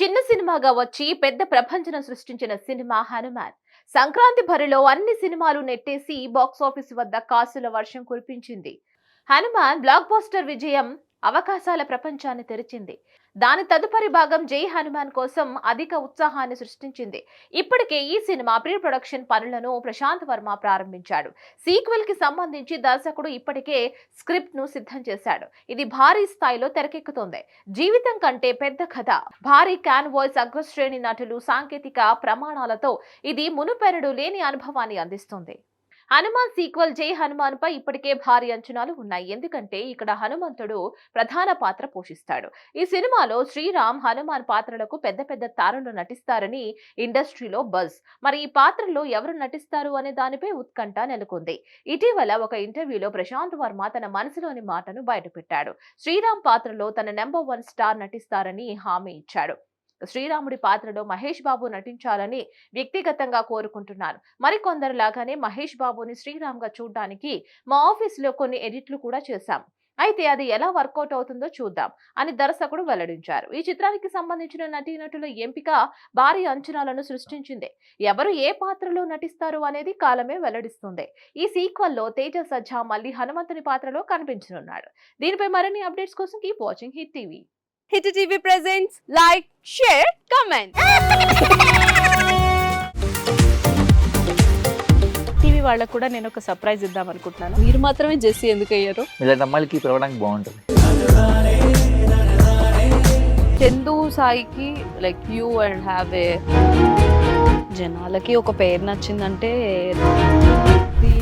చిన్న సినిమాగా వచ్చి పెద్ద ప్రపంచం సృష్టించిన సినిమా హనుమాన్. సంక్రాంతి భరిలో అన్ని సినిమాలు నెట్టేసి బాక్సాఫీస్ వద్ద కాసుల వర్షం కురిపించింది. హనుమాన్ బ్లాక్ బాస్టర్ విజయం అవకాశాల ప్రపంచాన్ని తెరిచింది. దాని తదుపరి భాగం జై హనుమాన్ కోసం అధిక ఉత్సాహాన్ని సృష్టించింది. ఇప్పటికే ఈ సినిమా ప్రీ ప్రొడక్షన్ పనులను ప్రశాంత్ వర్మ ప్రారంభించాడు. సీక్వెల్కి సంబంధించి దర్శకుడు ఇప్పటికే స్క్రిప్ట్ను సిద్ధం చేశాడు. ఇది భారీ స్థాయిలో తెరకెక్కుతోంది. జీవితం కంటే పెద్ద కథ. భారీ క్యాన్ వాయిస్ అగ్రశ్రేణి నటులు సాంకేతిక ప్రమాణాలతో ఇది మునుపెరడు లేని అనుభవాన్ని అందిస్తుంది. హనుమాన్ సీక్వెల్ జై హనుమాన్ పై ఇప్పటికే భారీ అంచనాలు ఉన్నాయి. ఎందుకంటే ఇక్కడ హనుమంతుడు ప్రధాన పాత్ర పోషిస్తాడు. ఈ సినిమాలో శ్రీరామ్ హనుమాన్ పాత్రలకు పెద్ద పెద్ద తారలు నటిస్తారని ఇండస్ట్రీలో బజ్. మరి ఈ పాత్రలో ఎవరు నటిస్తారు అనే దానిపై ఉత్కంఠ నెలకొంది. ఇటీవల ఒక ఇంటర్వ్యూలో ప్రశాంత్ వర్మ తన మనసులోని మాటను బయటపెట్టాడు. శ్రీరామ్ పాత్రలో తన నెంబర్ వన్ స్టార్ నటిస్తారని హామీ ఇచ్చాడు. శ్రీరాముడి పాత్రలో మహేష్ బాబు నటించాలని వ్యక్తిగతంగా కోరుకుంటున్నాను. మరికొందరు లాగానే మహేష్ బాబుని శ్రీరామ్గా చూడడానికి మా ఆఫీస్లో కొన్ని ఎడిట్లు కూడా చేశాం. అయితే అది ఎలా వర్కౌట్ అవుతుందో చూద్దాం అని దర్శకుడు వెల్లడించారు. ఈ చిత్రానికి సంబంధించిన నటీనటుల ఎంపిక భారీ అంచనాలను సృష్టించింది. ఎవరు ఏ పాత్రలో నటిస్తారు అనేది కాలమే వెల్లడిస్తుంది. ఈ సీక్వెల్లో తేజ సజ్జా మళ్ళీ హనుమంతుని పాత్రలో కనిపించనున్నాడు. దీనిపై మరిన్ని అప్డేట్స్ కోసం keep watching hit TV. Hit TV presents like share comment. TV వాళ్ళకు కూడా నేను ఒక సర్ప్రైజ్ ఇద్దాం అనుకుంటున్నాను. మీరు మాత్రమే జెస్సీ ఎందుకు అయ్యారు ఇలాంటి అమ్మాయిలకి పిలవడానికి బాగుంటుంది. చందు సాయికి like you and have a జనాలకి ఒక పేరు నచ్చిందంటే